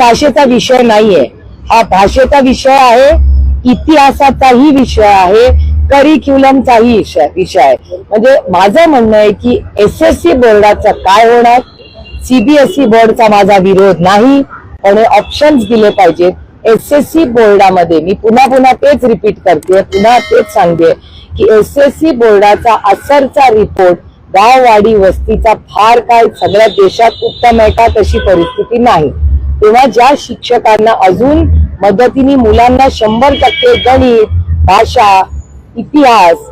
भाषेचा विषय नाहीये. हा भाषेचा विषय आहे इतिहासाचाही विषय आहे करिक्युलमचाही विषय विषय आहे. म्हणजे माझं म्हणणं आहे की एस एस सी बोर्डाचं काय होणार? सीबीएसई बोर्डचा माझा विरोध नाही पण हे ऑप्शन्स दिले पाहिजेत. एस एस सी बोर्डामध्ये मी पुन्हा पुन्हा तेच रिपीट करते पुन्हा तेच सांगते की एस एस सी बोर्डाचा असरचा रिपोर्ट गाववाडी वस्तीचा फार काय सगळ्या देशात उत्तम आहे का तशी परिस्थिती नाही. तेव्हा ज्या शिक्षकांना अजून मदतीने मुलांना शंभर टक्के गणित भाषा इतिहास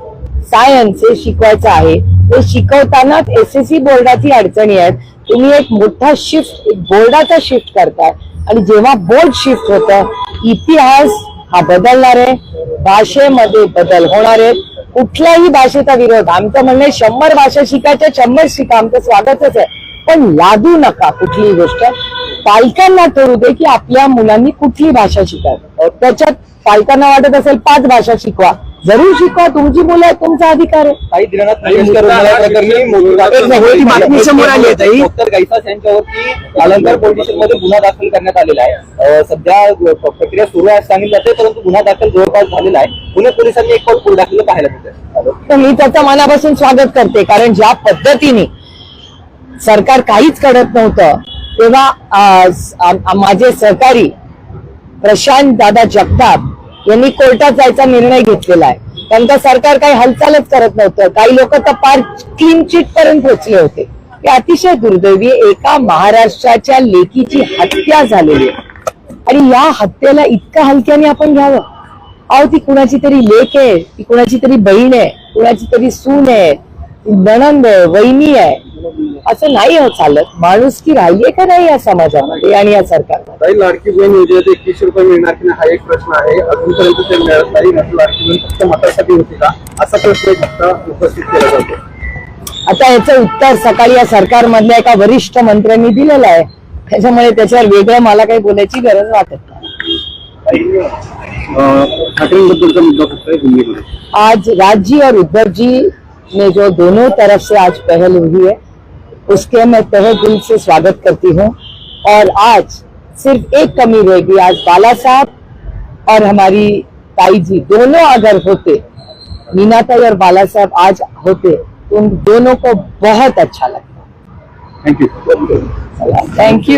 सायन्स हे शिकवायचं आहे ते शिकवताना एस एस सी बोर्डाची अडचणी आहेत. तुम्ही एक मोठा शिफ्ट बोर्डाचा शिफ्ट करताय. आणि जेव्हा बोर्ड शिफ्ट होतं इतिहास हा बदलणार आहे भाषेमध्ये बदल होणार आहे. कुठल्याही भाषेचा विरोध आमचं म्हणणं आहे शंभर भाषा शिकायच्या शंभर शिका आमचं स्वागतच आहे. पण लादू नका कुठलीही गोष्ट. पालकांना ठरवू दे की आपल्या मुलांनी कुठली भाषा शिकावी. त्याच्यात पालकांना वाटत असेल पाच भाषा शिकवा. जरूर शिकवा तुमची मुलं आहेत तुमचा अधिकार आहे. काही ही अलंकार पोलीस स्टेशनमध्ये गुन्हा दाखल करण्यात आलेला आहे. सध्या प्रक्रिया सुरू आहे सांगितलं जाते परंतु गुन्हा दाखल जवळपास झालेला आहे. पुणे पोलिसांनी एक पाऊल पुढे टाकलेलं पाहायला मिळतं मी त्याचं मनापासून स्वागत करते कारण ज्या पद्धतीने सरकार काहीच करत नव्हतं तेव्हा माझे सहकारी प्रशांत दादा जगताप यांनी कोर्टात जायचा निर्णय घेतलेला आहे. त्यांचं सरकार काही हालचालच करत नव्हतं. काही लोक तर पार क्लीन चिट पर्यंत पोहोचले होते. हे अतिशय दुर्दैवी एका महाराष्ट्राच्या लेकीची हत्या झालेली आहे. आणि या हत्येला इतक्या हलक्याने आपण घ्यावं. अहो ती कुणाची तरी लेक आहे ती कुणाची तरी बहीण आहे कुणाची तरी सून आहे नणंद वहिनी आहे. असं नाही हो चालत. माणूस की राहिलीये का नाही या समाजामध्ये आणि या सरकारमध्ये? काही लाडकी बहीण योजनेत एकवीसशे रुपये मिळणार की नाही हा एक प्रश्न आहे. अजूनपर्यंत ते मिळत नाही. मात्र लाडकी बहीण फक्त मतासाठी होती का? असा प्रश्न एक आता उपस्थित केला जातो. आता याचं उत्तर सकाळी या सरकारमधल्या एका वरिष्ठ मंत्र्यांनी दिलेलं आहे. त्याच्यामुळे त्याच्यावर वेगळं मला काही बोलायची गरज वाटत नाही. ठाकरेंबद्दलचा मुद्दा फक्त आज राजी और उद्धव ने जो दोनों तरफ़ से आज पहल हुई है उसके मैं तहे दिल से स्वागत करती हूँ। और आज सिर्फ़ एक कमी रहेगी आज बाला साहब और हमारी ताई जी दोनों अगर होते मीना ताई और बाला साहब आज होते तो उन दोनों को बहुत अच्छा लगता। Thank you thank you